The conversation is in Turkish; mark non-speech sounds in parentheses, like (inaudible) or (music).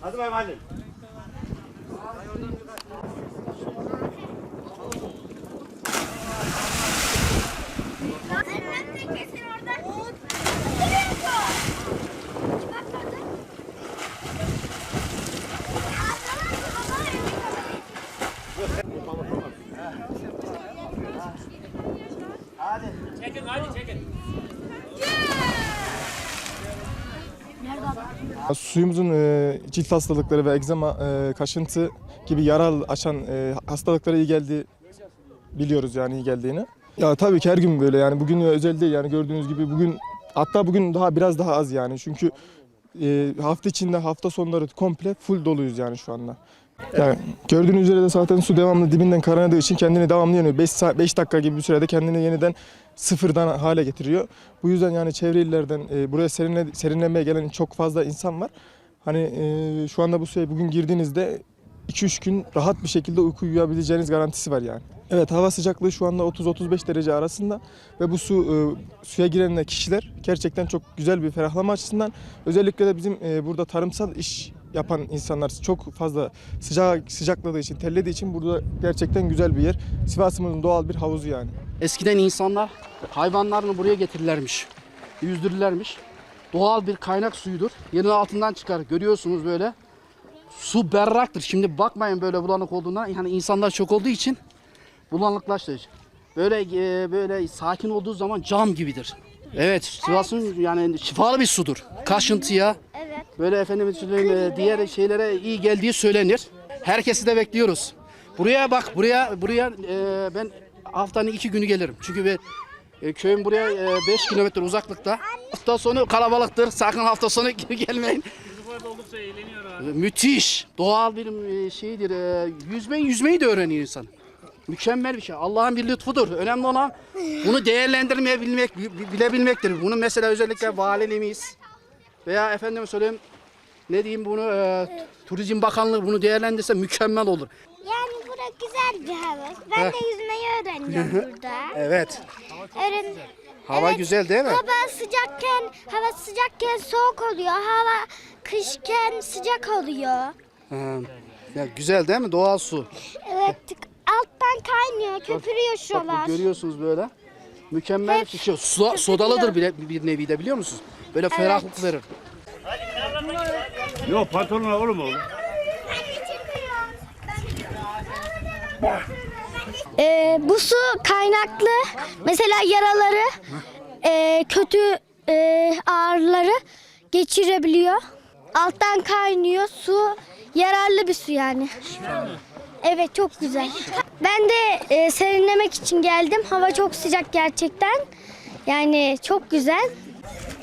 Hadi bay bay. Suyumuzun e, cilt hastalıkları ve egzama, e, kaşıntı gibi yara açan e, hastalıklara iyi geldiği biliyoruz yani iyi geldiğini. Ya tabii ki her gün böyle yani bugün özel değil yani gördüğünüz gibi bugün hatta bugün daha biraz daha az yani çünkü e, hafta içinde hafta sonları komple full doluyuz yani şu anda. Yani gördüğünüz üzere de zaten su devamlı dibinden kaynadığı için kendini devamlı yanıyor. 5 saat 5 dakika gibi bir sürede kendini yeniden sıfırdan hale getiriyor. Bu yüzden yani çevre illerden e, buraya serinle, serinlemeye gelen çok fazla insan var. Hani e, şu anda bu suya bugün girdiğinizde 2-3 gün rahat bir şekilde uyku uyuyabileceğiniz garantisi var yani. Evet hava sıcaklığı şu anda 30-35 derece arasında ve bu su e, suya giren kişiler gerçekten çok güzel bir ferahlama açısından özellikle de bizim e, burada tarımsal iş yapan insanlar çok fazla sıcak sıcakladığı için, terlediği için burada gerçekten güzel bir yer. Sivas'ımızın doğal bir havuzu yani. Eskiden insanlar hayvanlarını buraya getirirlermiş. Yüzdürürlermiş. Doğal bir kaynak suyudur. Yerin altından çıkar. Görüyorsunuz böyle. Su berraktır. Şimdi bakmayın böyle bulanık olduğuna. Yani insanlar çok olduğu için bulanıklaştı. Böyle e, böyle sakin olduğu zaman cam gibidir. Evet, Sivas'ın yani şifalı bir sudur. Kaşıntıya. Böyle efendim e, diğer şeylere iyi geldiği söylenir. Herkesi de bekliyoruz. Buraya bak, buraya buraya e, ben haftanın iki günü gelirim. Çünkü ben e, köyüm buraya 5 kilometre uzaklıkta. Hafta sonu kalabalıktır. Sakın hafta sonu (laughs) gelmeyin. Çocuklar da oldukça eğleniyor abi. Müthiş. Doğal bir e, şeydir. E, Yüzmeyi yüzmeyi de öğreniyor insan. Mükemmel bir şey. Allah'ın bir lütfudur. Önemli olan bunu değerlendirmeye bilmek, bi- bi- bilebilmektir. Bunu mesela özellikle valiliğimiz veya efendim söyleyeyim ne diyeyim bunu e, Turizm Bakanlığı bunu değerlendirse mükemmel olur. Yani burası güzel bir havuz. Ben de yüzmeyi öğreneceğim burada. Evet. Öğren Hava Evet, güzel değil mi? Hava sıcakken, hava sıcakken soğuk oluyor. Hava kışken sıcak oluyor. Ha, ya güzel değil mi? Doğal su. Evet, alttan kaynıyor, köpürüyor Bak şuralar. bu görüyorsunuz böyle. Mükemmel bir şey. Su, sodalıdır bile bir nevi de biliyor musunuz? Böyle ferahlık verir. Yok pantolonla olur mu oğlum? Ee, bu su kaynaklı. Mesela yaraları, e, kötü e, ağrıları geçirebiliyor. Alttan kaynıyor. Su yararlı bir su yani. Evet çok güzel. Ben de e, serinlemek için geldim. Hava çok sıcak gerçekten. Yani çok güzel.